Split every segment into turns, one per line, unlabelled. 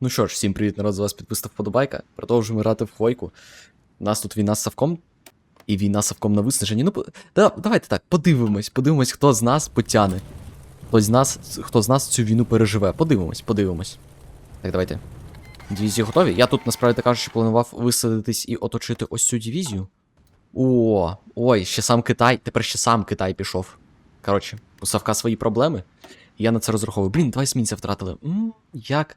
Ну що ж, всім привіт, народ, з вас підписав вподобайка. Продовжуємо грати в Хойку. У нас тут війна з Савком. І війна з Савком на виснаженні. Ну, да, давайте так, подивимось, подивимось, хто з нас потяне. Хто з нас, хто з нас цю війну переживе. Подивимось, подивимось. Так, давайте. Дивізії готові. Я тут, насправді так кажучи, планував висадитись і оточити ось цю дивізію. О, ой, ще сам Китай. Тепер ще сам Китай пішов. Коротше, у Савка свої проблеми. Я на це розраховую. Блін, два есмінця втратили. М, як?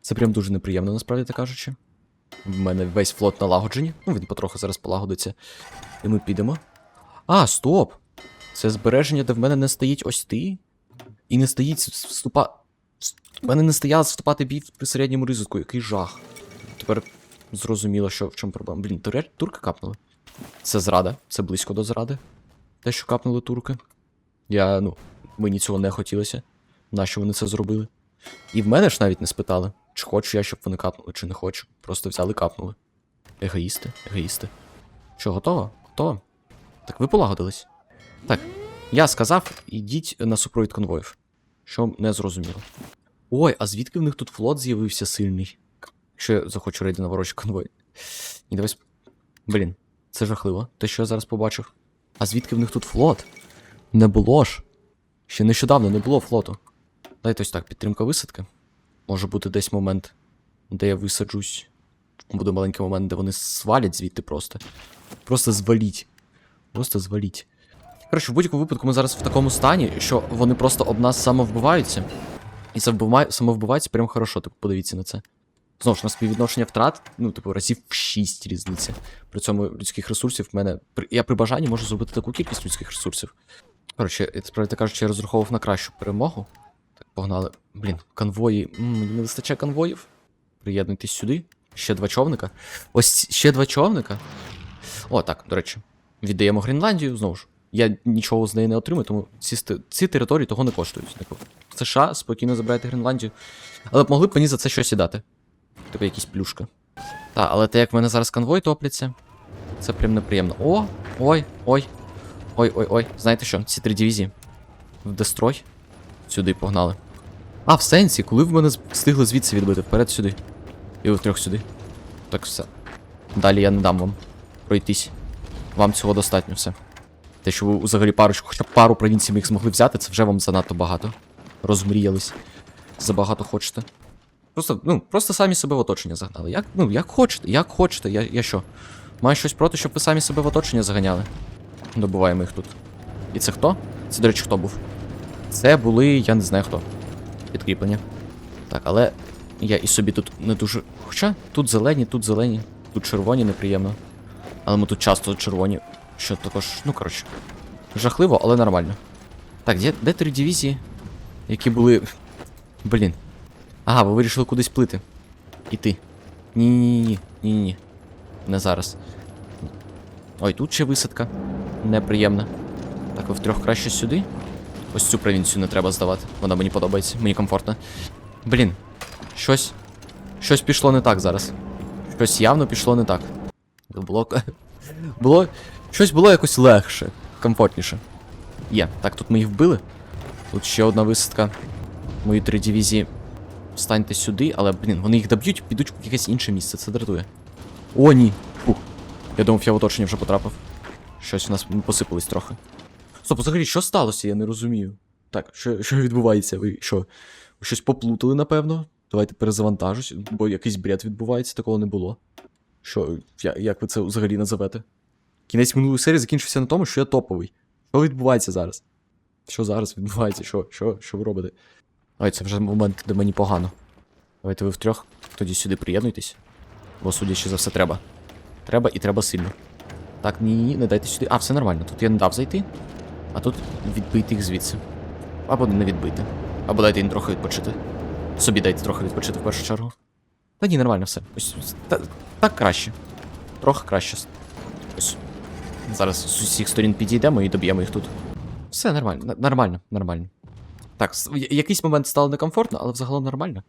Це прям дуже неприємно, насправді так кажучи. В мене весь флот налагоджені. Ну, він потроху зараз полагодиться. І ми підемо. А, стоп! Це збереження, де в мене не стоїть ось ти. І не стоїть вступа. В мене не стояло вступати бій при середньому ризику, який жах. Тепер зрозуміло, що в чому проблема. Блін, турки капнули. Це зрада, це близько до зради. Те, що капнули турки. Я, ну, мені цього не хотілося. Нащо вони це зробили? І в мене ж навіть не спитали, чи хочу я, щоб вони капнули, чи не хочу. Просто взяли капнули. Егоїсти, егоїсти. Що, готово? Готово? Так ви полагодились. Так, я сказав, ідіть на супровід конвоїв. Що не зрозуміло. Ой, а звідки в них тут флот з'явився сильний? Якщо я захочу рейди на ворожі конвої. Ні, давай. Блін, це жахливо. Те, що я зараз побачив. А звідки в них тут флот? Не було ж. Ще нещодавно не було флоту. Дайте ось так, підтримка висадки. Може бути десь момент, де я висаджусь. Буде маленький момент, де вони свалять звідти просто. Просто зваліть. Просто зваліть. Коротше, в будь-якому випадку ми зараз в такому стані, що вони просто об нас самовбиваються. І самовбиваються прям хорошо, типу, подивіться на це. Знову ж на співвідношення втрат, ну, типу, разів в 6 різниця. При цьому людських ресурсів в мене. Я при бажанні можу зробити таку кількість людських ресурсів. Коротше, справді кажучи, я розраховував на кращу перемогу. Погнали. Блін, конвої. Мені не вистачає конвоїв. Приєднуйтесь сюди. Ще два човника. Ось ще два човника. О, так, до речі. Віддаємо Гренландію знову ж. Я нічого з неї не отримую, тому ці, ці території того не коштують. Типу, США спокійно забирайте Гренландію. Але б могли б мені за це щось і дати. Типу якісь плюшка. Та, але те, як в мене зараз конвой топляться, це прям неприємно. О, ой, ой. Ой, ой, ой. Знаєте що? Ці три дивізії. В дестрой. Сюди погнали. А, в сенсі, коли в мене встигли звідси відбити, вперед сюди. І ви втрьох сюди. Так все. Далі я не дам вам пройтись. Вам цього достатньо все. Те, що ви взагалі парочку, хоча б пару провінцій ми їх змогли взяти, це вже вам занадто багато. Розмріялись. Забагато хочете. Просто, ну, просто самі себе в оточення загнали. Як, ну, як хочете, як хочете, я, я що? Маю щось проти, щоб ви самі себе в оточення заганяли. Добуваємо їх тут. І це хто? Це, до речі, хто був? Це були, я не знаю хто. Підкріплення. Так, але я і собі тут не дуже. Хоча тут зелені, тут зелені, тут червоні неприємно. Але ми тут часто червоні. Що також, ну коротше. Жахливо, але нормально. Так, де, де три дивізії, які були. Блін. Ага, ви вирішили кудись плити. Іти. Ні-ні-ні. Ні-ні-ні. Не зараз. Ой, тут ще висадка. Неприємна. Так, ви втрьох краще сюди. Ось цю провінцію не треба здавати. Вона мені подобається, мені комфортно. Блін, щось. Щось пішло не так зараз. Щось явно пішло не так. Було. Було. Щось було якось легше, комфортніше. Є. Так, тут ми їх вбили. Тут ще одна висадка. Мої три дивізії. Встаньте сюди, але, блін, вони їх доб'ють, підуть в якесь інше місце, це дратує. О, ні. Фух. Я думав, я в оточення вже потрапив. Щось у нас ми посипались трохи. Стоп, взагалі, що сталося, я не розумію. Так, що, що відбувається? Ви що? Ви щось поплутали, напевно? Давайте перезавантажусь, бо якийсь бред відбувається, такого не було. Що, я, як ви це взагалі назовете? Кінець минулої серії закінчився на тому, що я топовий. Що відбувається зараз? Що зараз відбувається? Що, що, що ви робите? Ой, це вже момент, де мені погано. Давайте ви втрьох, тоді сюди приєднуйтесь. Бо, судячи за все, треба. Треба і треба сильно. Так, ні, ні, не дайте сюди. А, все нормально. Тут я не дав зайти. А тут відбити їх звідси. Або не відбити. Або дайте їм трохи відпочити. Собі дайте трохи відпочити в першу чергу. Та ні, нормально все. Ось та, так краще. Трохи краще. Ось. Зараз з усіх сторін підійдемо і доб'ємо їх тут. Все нормально, нормально, нормально. Так, якийсь момент стало некомфортно, але взагалом нормально.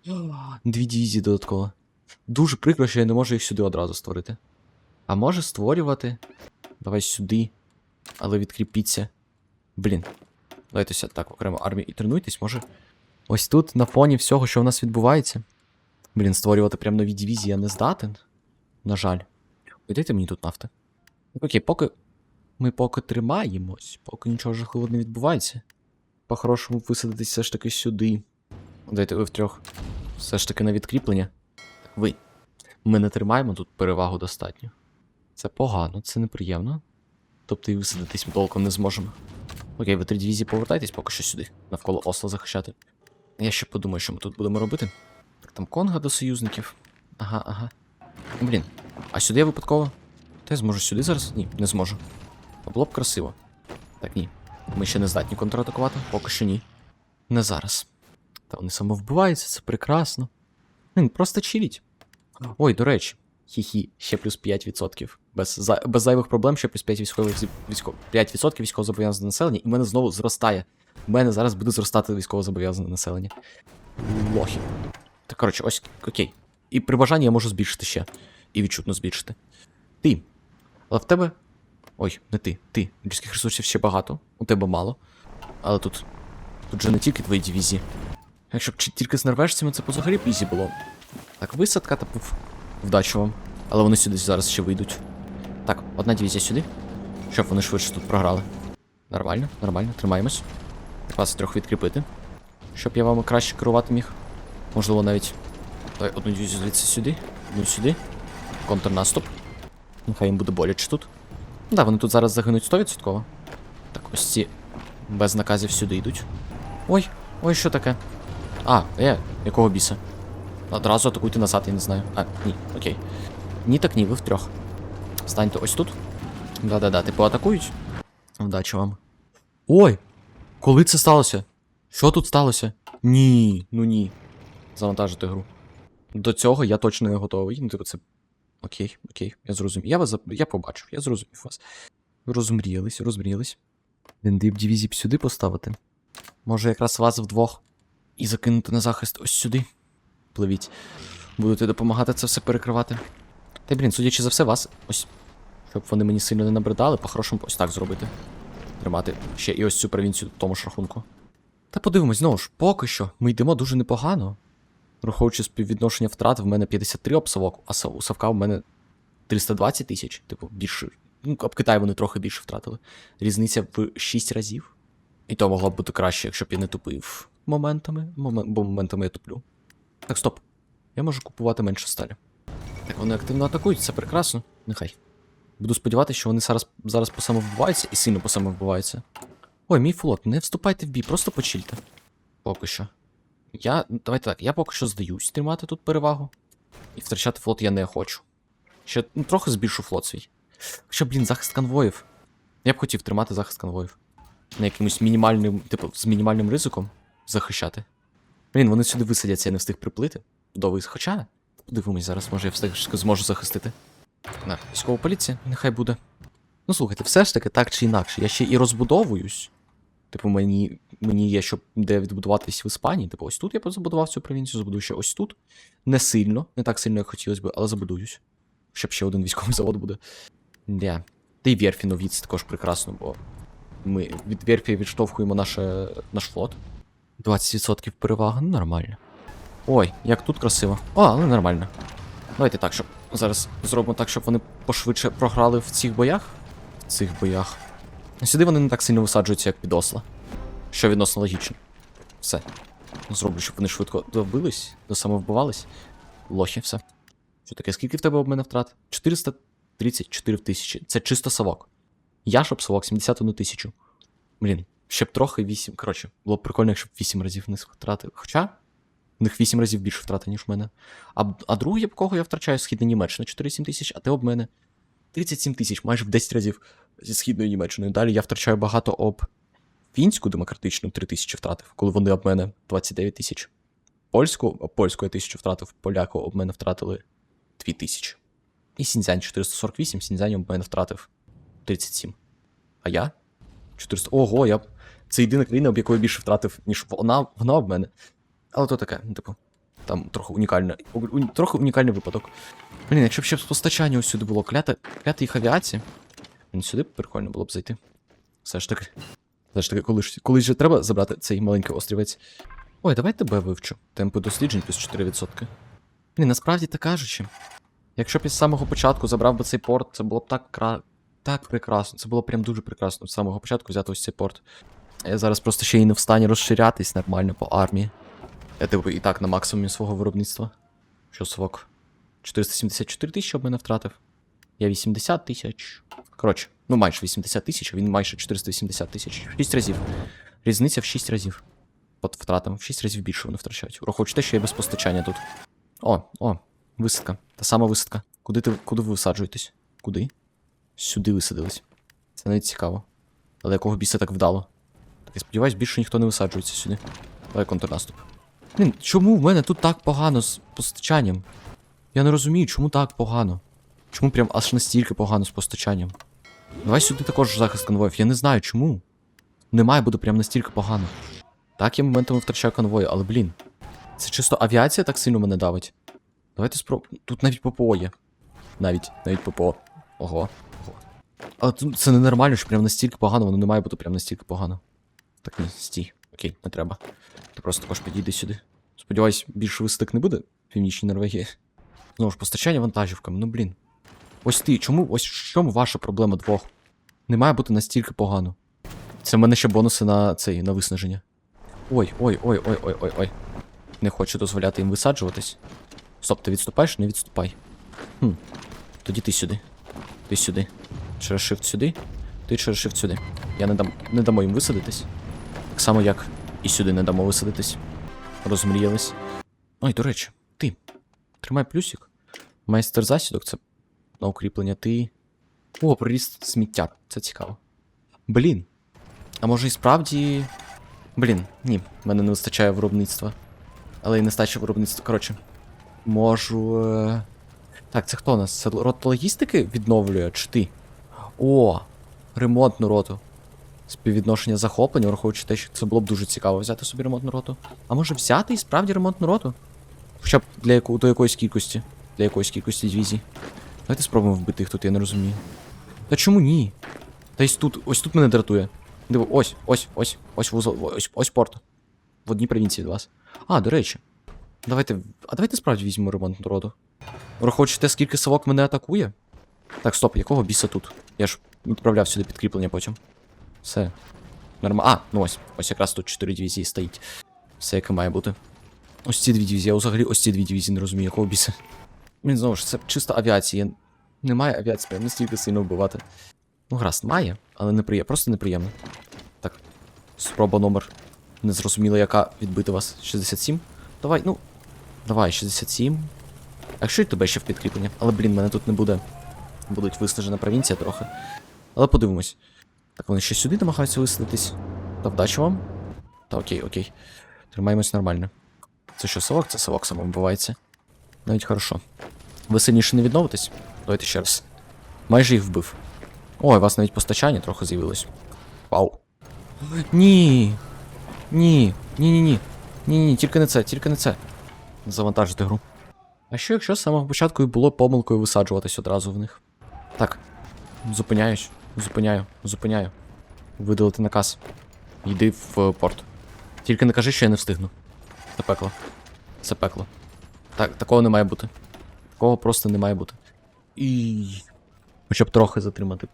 Дві дивізії додатково. Дуже прикро, що я не можу їх сюди одразу створити. А може створювати. Давай сюди. Але відкріпіться. Блін. Давайте так, окремо армію і тренуйтесь, може. Ось тут, на фоні всього, що в нас відбувається. Блін, створювати прям нові дивізії я не здатен. На жаль. Ой, дайте мені тут нафти. Окей, поки. Ми поки тримаємось, поки нічого жахливого не відбувається. По-хорошому висадитись все ж таки сюди. Дайте ви втрьох. Все ж таки на відкріплення. Ви. Ми не тримаємо тут перевагу достатньо. Це погано, це неприємно. Тобто і висадитись ми толком не зможемо. Окей, ви три дивізії повертайтесь поки що сюди, навколо Осла захищати. Я ще подумаю, що ми тут будемо робити. Так, там Конга до союзників. Ага, ага. Блін, а сюди я випадково. Та я зможу сюди зараз? Ні, не зможу. А було б красиво. Так, ні. Ми ще не здатні контратакувати, поки що ні. Не зараз. Та вони самовбиваються, це прекрасно. Блін, просто чиліть. Ой, до речі, хі-хі, ще плюс 5%. Без, без зайвих проблем, ще плюс 5 військових військо, 5% військовозобов'язаного населення, і в мене знову зростає. У мене зараз буде зростати військовозобов'язане населення. Лохи. Так, коротше, ось окей. І при бажанні я можу збільшити ще. І відчутно збільшити. Ти. Але в тебе. Ой, не ти. Ти. Людських ресурсів ще багато, у тебе мало. Але тут. Тут же не тільки твої дивізії. Якщо б тільки з норвежцями, це взагалі б ізі було. Так, висадка та пуф. Вдачу вам. Але вони сюди зараз ще вийдуть. Так, одна дивізія сюди. Щоб вони швидше тут програли. Нормально, нормально, тримаємось. Вас трьох відкріпити. Щоб я вами краще керувати міг. Можливо, навіть. Давай одну дивізію звідси сюди, одну сюди. Контрнаступ. Нехай їм буде боляче тут. Да, вони тут зараз загинуть 100%. Так, ось ці без наказів сюди йдуть. Ой, ой, що таке? А, е, якого біса? Одразу атакуйте назад, я не знаю. А, ні, окей. Ні, так ні, ви втрьох. Станьте ось тут. Да-да-да, типу атакують. Вдачі вам. Ой! Коли це сталося? Що тут сталося? Ні, ну ні. Завантажити гру. До цього я точно не готовий. Ну, типу, це. Окей, окей, я зрозумів. Я вас зап- я побачив, я зрозумів вас. Розмріялись, розмріялись. Дендип дивізії б сюди поставити. Може, якраз вас вдвох. І закинути на захист ось сюди. Пливіть. Будете допомагати це все перекривати. Та блін, судячи за все, вас ось. Щоб вони мені сильно не набридали, по-хорошому ось так зробити. Тримати ще і ось цю провінцію в тому ж рахунку. Та подивимось, знову ж, поки що ми йдемо дуже непогано. Враховуючи співвідношення втрат, в мене 53 обсавок, а у Савка в мене 320 тисяч. Типу, більше. Ну, об Китай вони трохи більше втратили. Різниця в 6 разів. І то могло б бути краще, якщо б я не тупив моментами, момен- бо моментами я туплю. Так, стоп. Я можу купувати менше сталі. Так, вони активно атакують, це прекрасно. Нехай. Буду сподіватися, що вони зараз, зараз посамовбиваються і сильно посамовбиваються. Ой, мій флот, не вступайте в бій, просто почільте. Поки що. Я. Давайте так, я поки що здаюсь тримати тут перевагу. І втрачати флот я не хочу. Ще ну, трохи збільшу флот свій. Хоча, блін, захист конвоїв. Я б хотів тримати захист конвоїв. На якимось мінімальним, типу, з мінімальним ризиком захищати. Блін, вони сюди висадяться, я не встиг приплити. Довий. Хоча. Подивимось зараз, може я встиг зможу захистити. На, військова поліція, нехай буде. Ну слухайте, все ж таки так чи інакше. Я ще і розбудовуюсь. Типу, мені, мені є, щоб де відбудуватись в Іспанії. Типу, ось тут я забудував цю провінцію, забудую ще ось тут. Не сильно, не так сильно, як хотілося б, але забудуюсь. Щоб ще один військовий завод буде. Да. Та й Верфі нові, це також прекрасно, бо ми від Верфі відштовхуємо наше, наш флот. 20% перевага, ну нормально. Ой, як тут красиво. О, ну нормально. Давайте так, щоб зараз зробимо так, щоб вони пошвидше програли в цих боях. В цих боях. Сюди вони не так сильно висаджуються, як під Осла. Що відносно логічно. Все. Зроблю, щоб вони швидко добились, до самовбивались. Лохи, все. Що таке, скільки в тебе об мене втрат? 434 тисячі. Це чисто совок. Я ж об совок 71 тисячу. Блін, ще б трохи 8. Коротше, було б прикольно, якщо б 8 разів не втратив. Хоча. У них 8 разів більше втрати, ніж в мене. А, а другий, об кого я втрачаю східна Німеччина 47 тисяч, а ти об мене 37 тисяч, майже в 10 разів зі східною Німеччиною. Далі я втрачаю багато об фінську демократичну 3 тисячі втратив, коли вони об мене 29 тисяч. Польську, польську я тисячу втратив, поляку об мене втратили 2 тисячі. І Сіньцзянь 448, Сіньцзянь об мене втратив 37. А я? 400. Ого, я. Це єдина країна, об якої більше втратив, ніж вона, вона об мене. Але то таке, ну, типу, там трохи унікальна, у- трохи унікальний випадок. Блін, якщо б ще постачання ось сюди було кляте їх авіації. Блін, сюди б прикольно було б зайти. Все ж таки. Все ж таки, коли ж, коли ж треба забрати цей маленький острівець. Ой, давай тебе вивчу. Темпи досліджень плюс 4%. Ні, насправді так кажучи. Якщо б із самого початку забрав би цей порт, це було б так кра... так прекрасно. Це було прям дуже прекрасно з самого початку взяти ось цей порт. Я зараз просто ще й не в стані розширятись нормально по армії. Я типу і так на максимумі свого виробництва. Що свок? 474 тисячі об мене втратив. Я 80 тисяч. Коротше, ну майже 80 тисяч, а він майже 480 тисяч. 6 разів. Різниця в 6 разів. От втратами. В 6 разів більше вони втрачають. Враховуючи те, що є без постачання тут. О, о, висадка. Та сама висадка. Куди ти куди ви висаджуєтесь? Куди? Сюди висадились. Це навіть цікаво. Але якого біса так вдало? Так я сподіваюсь, більше ніхто не висаджується сюди. Давай контрнаступ. Блін, чому в мене тут так погано з постачанням? Я не розумію, чому так погано. Чому прям аж настільки погано з постачанням? Давай сюди також захист конвоїв. Я не знаю чому. Не має бути прям настільки погано. Так, я моментами втрачаю конвої, але блін. Це чисто авіація так сильно мене давить. Давайте спроб... Тут навіть ППО є. Навіть, навіть ППО. Ого. Ого. Але це ненормально, що прям настільки погано, воно не має бути прям настільки погано. Так, ні, стій. Окей, не треба. Ти просто також підійди сюди. Сподіваюсь, більше висадок не буде в північній Норвегії. Знову ж, постачання вантажівками, ну блін. Ось ти, чому, ось в чому ваша проблема двох? Не має бути настільки погано. Це в мене ще бонуси на цей, на виснаження. Ой, ой, ой, ой, ой, ой, ой. Не хочу дозволяти їм висаджуватись. Стоп, ти відступаєш? Не відступай. Хм. Тоді ти сюди. Ти сюди. Через shift сюди. Ти через shift сюди. Я не дам. Не дамо їм висадитись. Так само, як і сюди не дамо висадитись. Розмріялись. Ой, до речі, ти. Тримай плюсик. Майстер засідок це на укріплення. Ти. О, приріст сміття. Це цікаво. Блін. А може і справді. Блін, ні, мене не вистачає виробництва. Але і нестача виробництва. Коротше. Можу. е, Так, це хто у нас? Це рот логістики відновлює, чи ти? О! Ремонтну роту. Співвідношення захоплення, враховуючи те, що це було б дуже цікаво взяти собі ремонтну роту. А може взяти і справді ремонтну роту? Хоча б для яку, до якоїсь кількості. Для якоїсь кількості дивізій. Давайте спробуємо вбити їх тут, я не розумію. Та чому ні? Та ось тут, ось тут мене дратує. Диво, ось, ось, ось, ось вузол, ось, ось порт. В одній провінції від вас. А, до речі. Давайте. А давайте справді візьмемо ремонтну роту. Враховуючи те, скільки совок мене атакує. Так, стоп, якого біса тут? Я ж відправляв сюди підкріплення потім. Все. Нормально. А, ну ось. Ось якраз тут 4 дивізії стоїть. Все яке має бути. Ось ці дві дивізії, я взагалі ось ці дві дивізії не розумію, якого біса. Він знову ж, це чисто авіація. Немає авіації, прям настільки сильно вбивати. Ну, гаразд, має, але неприємно, просто неприємно. Так. Спроба номер. Незрозуміло, яка відбити вас. 67? Давай, ну. Давай, 67. А якщо й тебе ще в підкріплення? Але, блін, мене тут не буде. Будуть виснажена провінція трохи. Але подивимось. Так, вони ще сюди намагаються висадитись. Та вдачі вам. Та окей, окей. Тримаємось нормально. Це що, совок? Це совок самовбивається. Навіть хорошо. Ви сильніше не відновитесь? Давайте ще раз. Майже їх вбив. Ой, у вас навіть постачання трохи з'явилось. Вау. Ні. Ні. Ні-ні-ні. Ні-ні, тільки не це, тільки не це. Завантажити гру. А що якщо з самого початку і було помилкою висаджуватись одразу в них? Так. Зупиняюсь. Зупиняю, зупиняю. Видалити наказ. Йди в порт. Тільки не кажи, що я не встигну. Це пекло. Це пекло. Так, такого не має бути. Такого просто не має бути. І. Хоча б трохи затримати.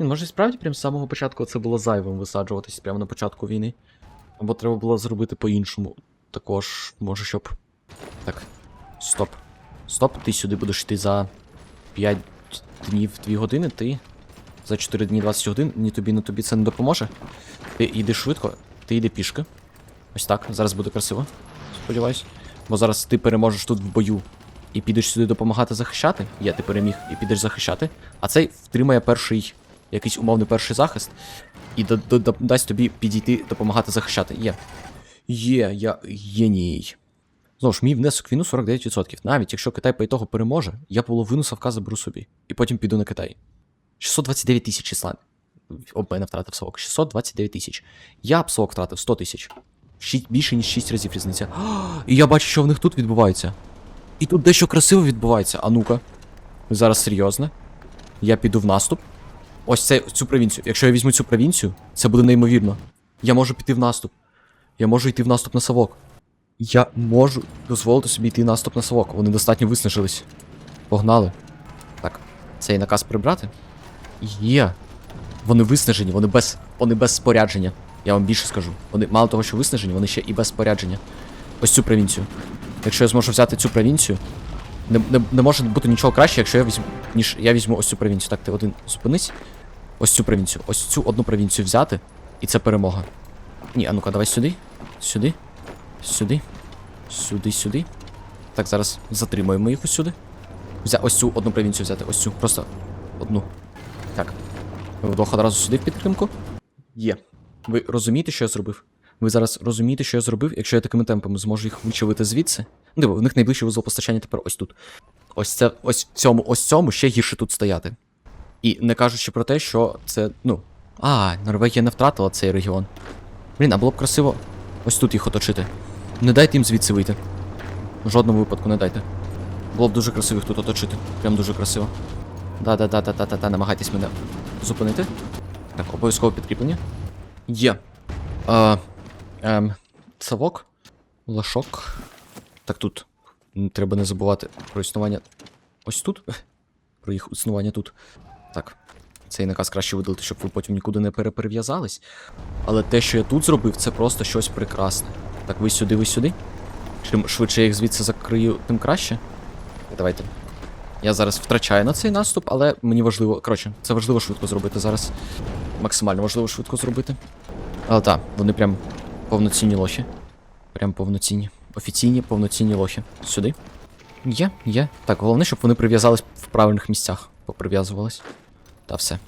Він може справді прям з самого початку це було зайвим висаджуватись прямо на початку війни. Або треба було зробити по-іншому. Також, може, щоб. Так. Стоп. Стоп, ти сюди будеш йти за 5 днів 2 години, ти. За 4 дні 20 годин, ні тобі, ні тобі це не допоможе. Ти йди швидко, ти йди пішки. Ось так, зараз буде красиво. Сподіваюсь. Бо зараз ти переможеш тут в бою і підеш сюди допомагати захищати. Я ти переміг і підеш захищати. А цей втримає перший, якийсь умовний перший захист. І да- да- да- дасть тобі підійти допомагати захищати. Є. Є, я геній. Знову ж, мій внесок війну 49%. Навіть якщо Китай по ітогу переможе, я половину Савка заберу собі. І потім піду на Китай. 629 тисяч числа. Об мене втратив совок. 629 тисяч. Я б совок втратив 100 тисяч. Більше, ніж 6 разів різниця. І я бачу, що в них тут відбувається. І тут дещо красиво відбувається. А ну-ка. Зараз серйозно? Я піду в наступ. Ось це, цю провінцію. Якщо я візьму цю провінцію, це буде неймовірно. Я можу піти в наступ. Я можу йти в наступ на совок. Я можу дозволити собі йти наступ на совок. Вони достатньо виснажились. Погнали. Так, цей наказ прибрати. Є. Вони виснажені, вони без. Вони без спорядження. Я вам більше скажу. Вони мало того, що виснажені, вони ще і без спорядження. Ось цю провінцію. Якщо я зможу взяти цю провінцію, не, не, не може бути нічого краще, якщо я візьму, ніж я візьму ось цю провінцію. Так, ти один зупинись. Ось цю провінцію. Ось цю одну провінцію взяти, і це перемога. Ні, а ну-ка, давай сюди. Сюди. Сюди. Сюди, сюди. Так, зараз затримуємо їх ось сюди. Взя... Ось цю одну провінцію взяти. Ось цю. Просто одну. Так. Ви вдвох одразу сюди в підтримку. Є. Ви розумієте, що я зробив? Ви зараз розумієте, що я зробив, якщо я такими темпами зможу їх вичавити звідси. Диво, в них найближчий вузол постачання тепер ось тут. Ось це, ось цьому, ось цьому ще гірше тут стояти. І не кажучи про те, що це, ну. А, Норвегія не втратила цей регіон. Блін, а було б красиво ось тут їх оточити. Не дайте їм звідси вийти. В жодному випадку не дайте. Було б дуже красиво їх тут оточити. Прям дуже красиво. Да-да-да-да-да-да, намагайтесь мене зупинити. Так, обов'язково підкріплення. Є. А, ем, Савок. Лашок. Так тут. Треба не забувати про існування. Ось тут. Про їх існування тут. Так. Цей наказ краще видалити, щоб ви потім нікуди не переперев'язались. Але те, що я тут зробив, це просто щось прекрасне. Так, ви сюди, ви сюди. Чим швидше я їх звідси закрию, тим краще. Давайте. Я зараз втрачаю на цей наступ, але мені важливо. Коротше, це важливо швидко зробити зараз. Максимально важливо швидко зробити. Але так, вони прям повноцінні лохи. Прям повноцінні. Офіційні повноцінні лохи. Сюди. Є, є. Так, головне, щоб вони прив'язались в правильних місцях. Поприв'язувались. Та все.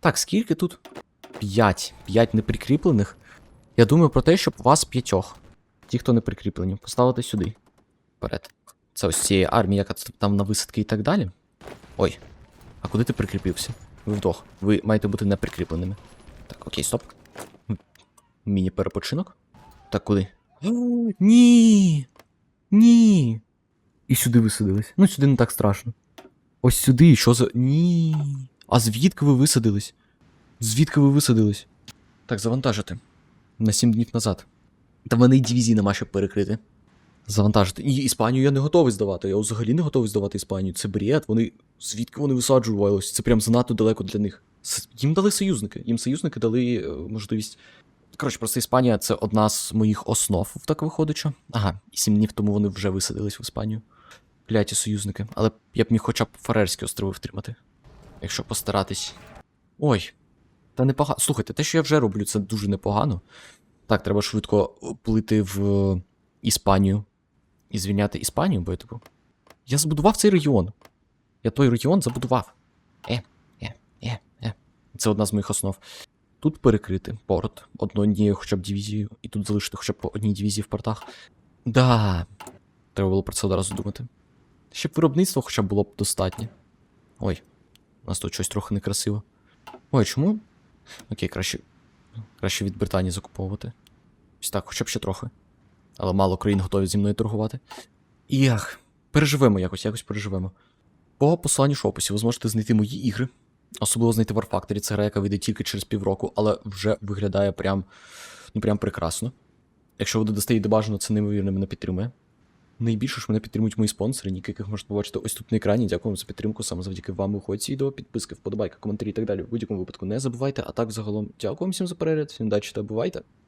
Так, скільки тут? П'ять. П'ять неприкріплених. Я думаю про те, щоб вас п'ятьох. Ті, хто не прикріплені, поставити сюди. Вперед. Це ось цієї армії, яка там на висадки і так далі. Ой. А куди ти прикріпився? Ви вдвох. Ви маєте бути не прикріпленими. Так, окей, стоп. Міні-перепочинок. Так, куди? Ні. Ні. І сюди висадились. Ну, сюди не так страшно. Ось сюди, що за. Ні. А звідки ви висадились? Звідки ви висадились? Так, завантажити. На 7 днів назад. Та в мене й дивізії нема, щоб перекрити. Завантажити. І Іспанію я не готовий здавати. Я взагалі не готовий здавати Іспанію. Це бред. Вони. Звідки вони висаджувалися? Це прям занадто далеко для них. Їм дали союзники. Їм союзники дали е, можливість. Коротше, просто Іспанія це одна з моїх основ, так виходить. що. Ага, і сім днів тому вони вже висадились в Іспанію. Кляті союзники. Але я б міг хоча б Фарерські острови втримати. Якщо постаратись. Ой. Та непогано. Слухайте, те, що я вже роблю, це дуже непогано. Так, треба швидко плити в е, Іспанію. І звільняти Іспанію, бо я типу. Я забудував цей регіон. Я той регіон забудував. Е, е, е, е. Це одна з моїх основ. Тут перекрити порт однією хоча б дивізією, і тут залишити хоча б по одній дивізії в портах. Да. Треба було про це одразу думати. Щоб виробництво хоча б було б достатнє. Ой, у нас тут щось трохи некрасиво. Ой, чому? Окей, краще. Краще від Британії закуповувати. Ось так, хоча б ще трохи. Але мало країн готові зі мною торгувати. І як? Переживемо якось, якось переживемо. По посиланню в описі ви зможете знайти мої ігри. Особливо знайти War Factory, це гра, яка вийде тільки через півроку, але вже виглядає прям, ну прям прекрасно. Якщо ви додасте її бажано, це неймовірно мене підтримує. Найбільше ж мене підтримують мої спонсори, яких можете побачити ось тут на екрані. Дякую вам за підтримку. Саме завдяки вам виходять ці відео, підписки, вподобайки, коментарі і так далі. В будь-якому випадку не забувайте. А так загалом дякую всім за перегляд, всім удачі та бувайте.